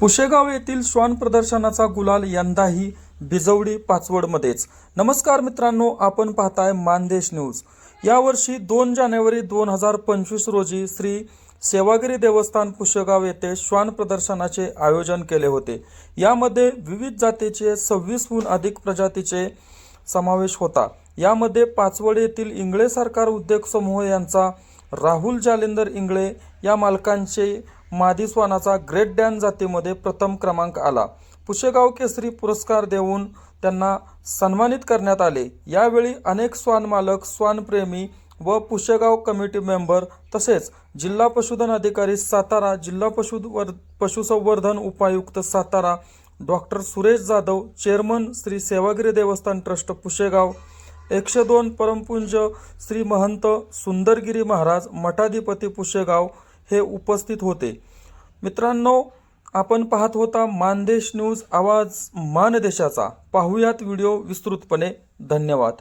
पुशेगाव येथील श्वान प्रदर्शनाचा गुलाल यंदाही बिजवडी पाचवडमध्येच. नमस्कार मित्रांनो आपण पाहताय मानदेश न्यूज. यावर्षी दोन जानेवारी दोन हजार पंचवीस रोजी श्री सेवागिरी देवस्थान पुशेगाव येथे श्वान प्रदर्शनाचे आयोजन केले होते. यामध्ये विविध जातीचे सव्वीसहून अधिक प्रजातीचे समावेश होता. यामध्ये पाचवड येथील इंगळे सरकार उद्योग समूह यांचा राहुल जालिंदर इंगळे या मालकांचे मादी स्वानाचा ग्रेट डॅन जातीमध्ये प्रथम क्रमांक आला. पुशेगाव केसरी पुरस्कार देऊन त्यांना सन्मानित करण्यात आले. यावेळी अनेक स्वान मालक श्वानप्रेमी व पुशेगाव कमिटी मेंबर तसेच जिल्हा पशुधन अधिकारी सातारा जिल्हा पशुवर पशुसंवर्धन उपायुक्त Satara doctor Suresh Jadhav chairman Shri Sevagiri Devasthan trust Pusegaon एकशे दोन परमपुंज श्री महंत सुंदरगिरी महाराज मठाधिपती पुशेगाव हे उपस्थित होते. मित्रांनो आपण पाहत होता मानदेश न्यूज आवाज मानदेशाचा. पाहुयात व्हिडिओ विस्तृतपणे. धन्यवाद.